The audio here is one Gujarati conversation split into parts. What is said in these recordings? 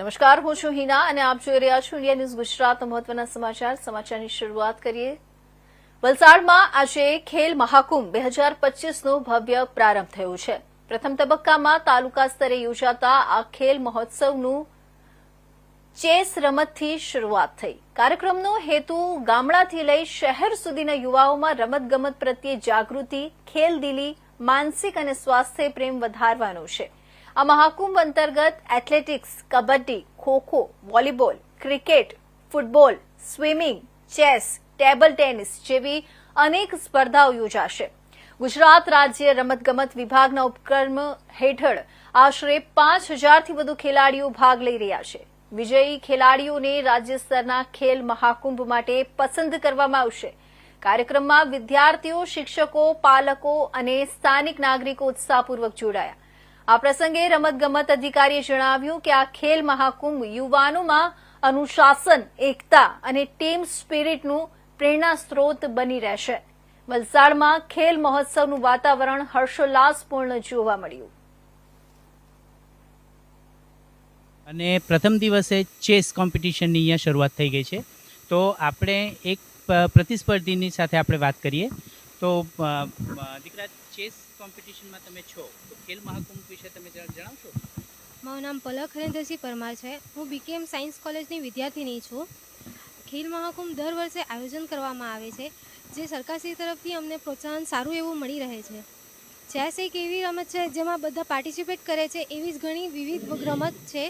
નમસ્કાર, હું છું હિના અને આપ જોઈ રહ્યા છો ઇન્ડિયા ન્યૂઝ ગુજરાત મહત્વના સમાચાર. સમાચારની શરૂઆત કરીએ. વલસાડમાં આજે ખેલ મહાકુંભ બે હજાર પચીસનો ભવ્ય પ્રારંભ થયો છે. પ્રથમ તબક્કામાં તાલુકા સ્તરે યોજાતા આ ખેલ મહોત્સવનું ચેસ રમતથી શરૂઆત થઈ. કાર્યક્રમનો હેતુ ગામડાથી લઈ શહેર સુધીના યુવાઓમાં રમતગમત પ્રત્યે જાગૃતિ ખેલદિલી માનસિક અને સ્વાસ્થ્ય પ્રેમ વધારવાનો છે. આ મહાકુંભ અંતર્ગત athletics, kabaddi, kho kho, volleyball, cricket, football, swimming, chess, table tennis જેવી અનેક સ્પર્ધાઓ યોજાશે. ગુજરાત રાજ્ય રમતગમત વિભાગના ઉપક્રમ હેઠળ આશરે પાંચ હજારથી વધુ ખેલાડીઓ ભાગ લઈ રહ્યા છે. વિજયી ખેલાડીઓને રાજ્ય સ્તરના ખેલ મહાકુંભ માટે પસંદ કરવામાં આવશે. કાર્યક્રમમાં વિદ્યાર્થીઓ, શિક્ષકો, પાલકો અને સ્થાનિક નાગરિકો ઉત્સાહપૂર્વક જોડાયા. આ પ્રસંગે રમતગમત અધિકારીએ જણાવ્યું કે આ ખેલ મહાકુંભ યુવાનોમાં અનુશાસન, એકતા અને ટીમ સ્પિરિટનું પ્રેરણા સ્ત્રોત બની રહેશે. વલસાડમાં ખેલ મહોત્સવનું વાતાવરણ હર્ષોલ્લાસપૂર્ણ જોવા મળ્યું. અને પ્રથમ દિવસે ચેસ કોમ્પિટિશનની અહીંયા શરૂઆત થઈ ગઈ છે. તો આપણે એક પ્રતિસ્પર્ધીની સાથે આપણે વાત કરીએ. તો દીકરા ચેસ કોમ્પિટિશનમાં તમે છો. તો ખેલ મહાકુંભ વિશે તમે જણાવશો? મારું નામ પલક હરેન્દ્રસિંહ પરમાર છે. હું બીકેએમ સાયન્સ કોલેજની વિદ્યાર્થીની છું. ખેલ મહાકુંભ દર વર્ષે આયોજન કરવામાં આવે છે, જે સરકારશ્રી તરફથી અમને પ્રોત્સાહન સારું એવું મળી રહે છે. ચેસ એક એવી રમત છે, જેમાં બધા પાર્ટિસિપેટ કરે છે, એવી જ ઘણી વિવિધ રમત છે,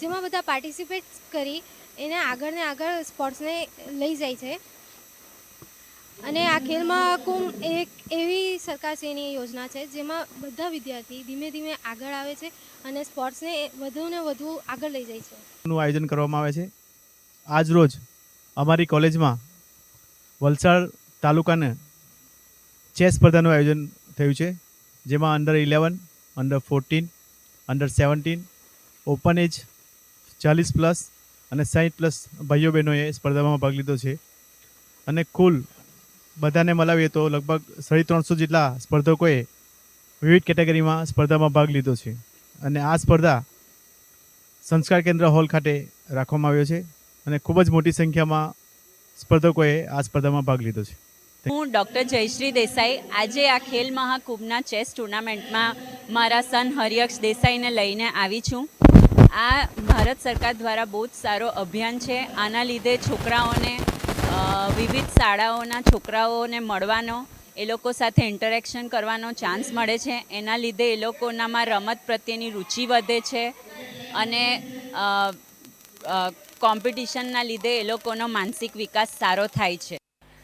જેમાં બધા પાર્ટિસિપેટ કરી એને આગળ ને આગળ સ્પોર્ટ્સને લઈ જાય છે. અને આ ખેલ મહાકુંભ એક એવી સરકારશ્રીની યોજના છે, જેમાં બધા વિદ્યાર્થી ધીમે ધીમે આગળ આવે છે અને સ્પોર્ટ્સને વધુ ને વધુ આગળ લઈ જાય છે. નું આયોજન કરવામાં આવે છે. આજ રોજ અમારી કોલેજમાં વલસાડ તાલુકાને ચેસ સ્પર્ધાનું આયોજન થયું છે, જેમાં under eleven under fourteen under seventeen open age ચાલીસ પ્લસ અને સાહીઠ પ્લસ ભાઈઓ બહેનોએ સ્પર્ધામાં ભાગ લીધો છે. અને કુલ બધાને મલાવીએ તો લગભગ સાડી ત્રણસો જેટલા સ્પર્ધકોએ વિવિધ કેટેગરીમાં સ્પર્ધામાં ભાગ લીધો છે. અને આ સ્પર્ધા સંસ્કાર કેન્દ્ર હોલ ખાતે રાખવામાં આવ્યો છે અને ખૂબ જ મોટી સંખ્યામાં સ્પર્ધકોએ આ સ્પર્ધામાં ભાગ લીધો છે. હું ડૉક્ટર જયશ્રી દેસાઈ. આજે આ ખેલ મહાકુંભના ચેસ ટુર્નામેન્ટમાં મારા સન હરિયક્ષ દેસાઈને લઈને આવી છું. આ ભારત સરકાર દ્વારા બહુ જ સારો અભિયાન છે. આના લીધે છોકરાઓને વિવિધ શાળાઓના છોકરાઓને મળવાનો, એ લોકો સાથે ઇન્ટરેક્શન કરવાનો ચાન્સ મળે છે. એના લીધે એ લોકોનામાં રમત પ્રત્યેની રુચિ વધે છે અને કોમ્પિટિશનના લીધે એ લોકોનો માનસિક વિકાસ સારો થાય છે.